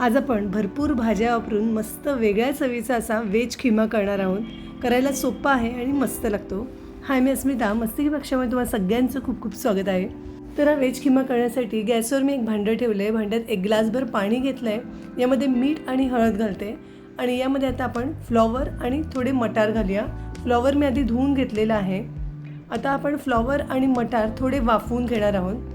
आज आपण भरपूर भाज्या वापरून मस्त वेगळ्या चवीचा असा वेज खिमा करणार आहोत. करायला सोपा आहे आणि मस्त लागतो. हाय मी अस्मिता. मस्ती पक्षामध्ये तुम्हाला सगळ्यांचं खूप खूप स्वागत आहे. तर हा व्हेज खिमा करण्यासाठी गॅसवर मी एक भांडं ठेवलं आहे भांड्यात एक ग्लासभर पाणी घेतलं आहे यामध्ये मीठ आणि हळद घालते. आणि यामध्ये आता आपण फ्लॉवर आणि थोडे मटार घालूया. फ्लॉवर मी आधी धुवून घेतलेला आहे. आता आपण फ्लॉवर आणि मटार थोडे वाफवून घेणार आहोत.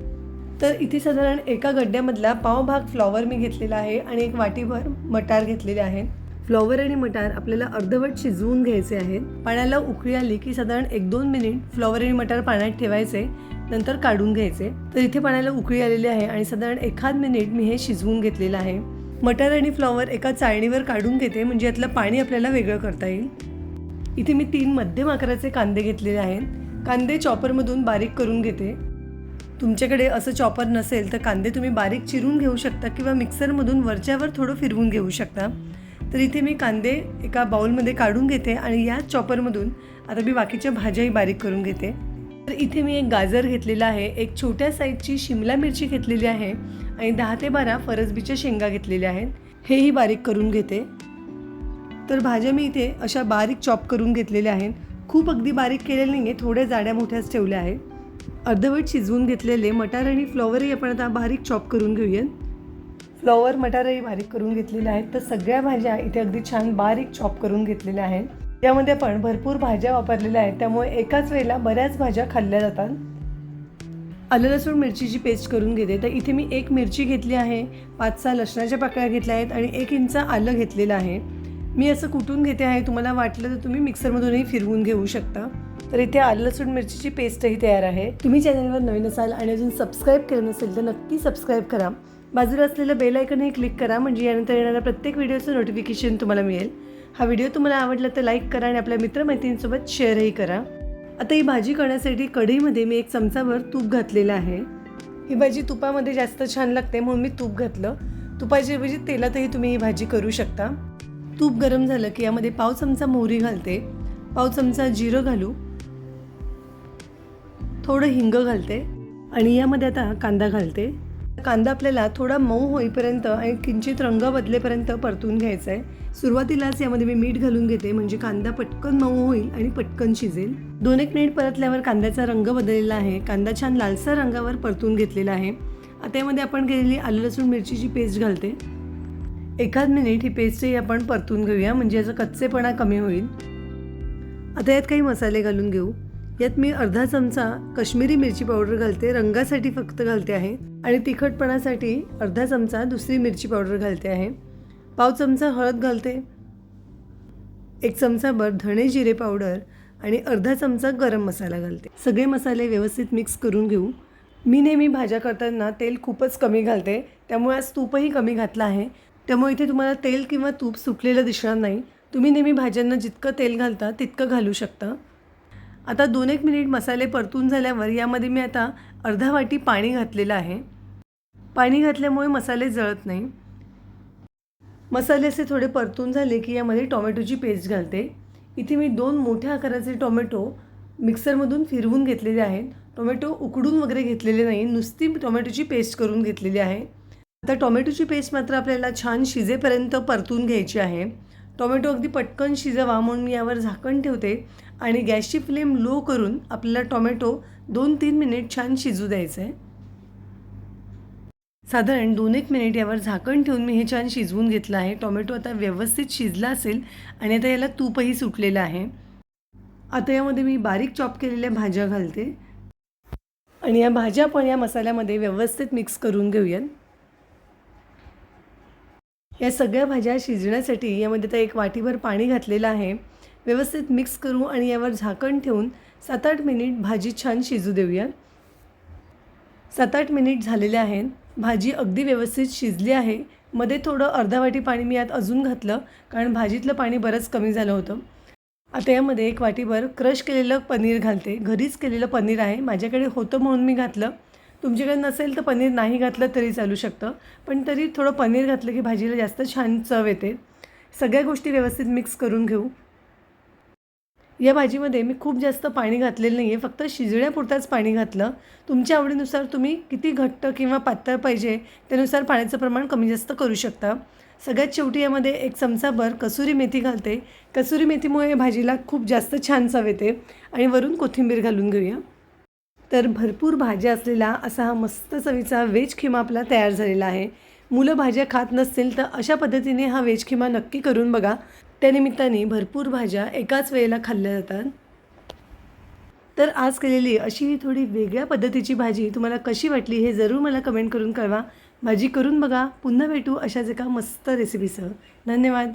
तर इथे साधारण एका गड्ड्यामधला पावभाग फ्लॉवर मी घेतलेला आहे आणि एक वाटीभर मटार घेतलेले आहे फ्लॉवर आणि मटार आपल्याला अर्धवट शिजवून घ्यायचे आहेत. पाण्याला उकळी आली की साधारण एक दोन मिनिट फ्लॉवर आणि मटार पाण्यात ठेवायचे नंतर काढून घ्यायचे. तर इथे पाण्याला उकळी आलेली आहे आणि साधारण एखाद मिनिट मी हे शिजवून घेतलेलं आहे. मटार आणि फ्लॉवर एका चाळणीवर काढून घेते म्हणजे यातलं पाणी आपल्याला वेगळं करता येईल. इथे मी तीन मध्यम आकाराचे कांदे घेतलेले आहेत. कांदे चॉपरमधून बारीक करून घेते. तुमच्याकडे असं चॉपर नसेल तर कांदे तुम्ही बारीक चिरून घेऊ शकता किंवा मिक्सरमधून वरच्यावर थोडं फिरवून घेऊ शकता. तर इथे मी कांदे एका बाउलमध्ये काढून घेते आणि याच चॉपरमधून आता मी बाकीच्या भाज्याही बारीक करून घेते. तर इथे मी एक गाजर घेतलेला आहे एक छोट्या साईजची शिमला मिरची घेतलेली आहे आणि दहा ते बारा फरसबीच्या शेंगा घेतलेल्या आहेत. हेही बारीक करून घेते. तर भाज्या मी इथे अशा बारीक चॉप करून घेतलेल्या आहेत. खूप अगदी बारीक केलेल्या नाही आहे थोड्या जाड्या मोठ्याच ठेवल्या आहेत. अर्धवट शिजवून घेतलेले मटार आणि फ्लॉवरही आपण आता बारीक चॉप करून घेऊयात. फ्लॉवर मटारही बारीक करून घेतलेले आहेत. तर सगळ्या भाज्या इथे अगदी छान बारीक चॉप करून घेतलेल्या आहेत. यामध्ये आपण भरपूर भाज्या वापरलेल्या आहेत. त्यामुळे एकाच वेळेला बऱ्याच भाज्या खाल्ल्या जातात. आलं लसूण मिरचीची पेस्ट करून घेते. तर इथे मी एक मिरची घेतली आहे. पाच सहा लसणाच्या पाकळ्या घेतल्या आहेत आणि एक इंच आलं घेतलेलं आहे. मी असं कुटून घेते आहे. तुम्हाला वाटलं तर तुम्ही मिक्सरमधूनही फिरवून घेऊ शकता. तर इथे आलं लसूण मिरचीची पेस्टही तयार आहे. तुम्ही चॅनलवर नवीन असाल आणि अजून सबस्क्राईब केलं नसेल तर नक्की सबस्क्राईब करा. बाजूला असलेलं बेल आयकनही क्लिक करा म्हणजे यानंतर येणाऱ्या प्रत्येक व्हिडिओचं नोटिफिकेशन तुम्हाला मिळेल. हा व्हिडिओ तुम्हाला आवडला तर लाईक करा आणि आपल्या मित्रमैत्रिणींसोबत शेअरही करा. आता ही भाजी करण्यासाठी कढईमध्ये मी एक चमचाभर तूप घातलेलं आहे. ही भाजी तुपामध्ये जास्त छान लागते म्हणून मी तूप घातलं. तुपाच्या ऐवजी तेलातही तुम्ही ही भाजी करू शकता. तूप गरम झालं की यामध्ये पाव चमचा मोहरी घालते. पाव चमचा जिरं घालू. थोडं हिंग घालते आणि यामध्ये आता कांदा घालते. कांदा आपल्याला थोडा मऊ होईपर्यंत आणि किंचित रंग बदलेपर्यंत परतून घ्यायचा आहे. सुरुवातीलाच यामध्ये मी मीठ घालून घेते म्हणजे कांदा पटकन मऊ होईल आणि पटकन शिजेल. दोन एक मिनिट परतल्यावर कांद्याचा रंग बदललेला आहे. कांदा छान लालसर रंगावर परतून घेतलेला आहे. आता यामध्ये आपण केलेली आलं लसूण मिरचीची पेस्ट घालते. एखाद मिनिट ही पेस्टही आपण परतून घेऊया म्हणजे याचा कच्चेपणा कमी होईल. आता यात काही मसाले घालून घेऊ. यात मी अर्धा चमचा कश्मीरी मिरची पावडर घालते रंगासाठी फक्त घालते आहे. आणि तिखटपणासाठी अर्धा चमचा दुसरी मिरची पावडर घालते आहे. पाव चमचा हळद घालते एक चमचाभर धणे जिरे पावडर आणि अर्धा चमचा गरम मसाला घालते. सगळे मसाले व्यवस्थित मिक्स करून घेऊ. मी नेहमी भाज्या करताना तेल खूपच कमी घालते त्यामुळे आज तूपही कमी घातलं आहे. त्यामुळे इथे तुम्हाला तेल किंवा तूप सुटलेलं दिसणार नाही. तुम्ही नेहमी भाज्यांना जितकं तेल घालता तितकं घालू शकता. आता दोन एक मिनिट मसाले परतून झाल्यावर यामध्ये मी आता अर्धा वाटी पाणी घातलेलं आहे. पाणी घातल्यामुळे मसाले जळत नाही. मसाले असे थोडे परतून झाले की यामध्ये टोमॅटोची पेस्ट घालते. इथे मी दोन मोठ्या आकाराचे टोमॅटो मिक्सरमधून फिरवून घेतलेले आहेत. टोमॅटो उकडून वगैरे घेतलेले नाही नुसती टोमॅटोची पेस्ट करून घेतलेली आहे. आता टोमॅटोची पेस्ट मात्र आपल्याला छान शिजेपर्यंत परतून घ्यायची आहे. टोमॅटो अगदी पटकन शिजवा म्हणून मी यावर झाकण ठेवते आणि गॅसची फ्लेम लो करून आपल्याला टोमॅटो दोन तीन मिनिट छान शिजू द्यायचं आहे साधारण दोन एक मिनिट यावर झाकण ठेवून मी हे छान शिजवून घेतलं आहे. टोमॅटो आता व्यवस्थित शिजला असेल आणि आता याला तूपही सुटलेलं आहे. आता यामध्ये मी बारीक चॉप केलेल्या भाज्या घालते. आणि या भाज्या पण या मसाल्यामध्ये व्यवस्थित मिक्स करून घेऊयात. या सगळ्या भाज्या शिजण्यासाठी यामध्ये आता एक वाटीभर पाणी घातलेलं आहे. व्यवस्थित मिक्स करू आणि यावर झाकण ठेवून सात आठ मिनिट भाजी छान शिजू देऊया. सात आठ मिनिट झालेले आहेत. भाजी अगदी व्यवस्थित शिजली आहे. मध्ये थोडं अर्धा वाटी पाणी मी यात अजून घातलं कारण भाजीतलं पाणी बरंच कमी झालं होतं. आता यामध्ये एक वाटीभर क्रश केलेलं पनीर घालते. घरीच केलेलं पनीर आहे. माझ्याकडे होतं म्हणून मी घातलं. तुमच्याकडे नसेल तर पनीर नाही घातलं तरी चालू शकतं. पण तरी थोडं पनीर घातलं की भाजीला जास्त छान चव येते. सगळ्या गोष्टी व्यवस्थित मिक्स करून घेऊ. या भाजीमध्ये मी खूप जास्त पाणी घातलेलं नाही आहे फक्त शिजण्यापुरताच पाणी घातलं. तुमच्या आवडीनुसार तुम्ही किती घट्ट किंवा पातळ पाहिजे त्यानुसार पाण्याचं प्रमाण कमी जास्त करू शकता. सगळ्यात शेवटी यामध्ये एक चमचाभर कसुरी मेथी घालते. कसुरी मेथीमुळे भाजीला खूप जास्त छान चव येते. आणि वरून कोथिंबीर घालून घेऊया. तर भरपूर भाज्या असलेला असा हा मस्त चवीचा व्हेज खिमा आपला तयार झालेला आहे. मुलं भाज्या खात नसतील तर अशा पद्धतीने हा व्हेज खिमा नक्की करून बघा. त्यानिमित्ताने भरपूर भाज्या एकाच वेळेला खाल्ल्या जातात. तर आज केलेली अशी ही थोडी वेगळ्या पद्धतीची भाजी तुम्हाला कशी वाटली हे जरूर मला कमेंट करून कळवा. भाजी करून बघा. पुन्हा भेटू अशाच एका मस्त रेसिपीसह धन्यवाद.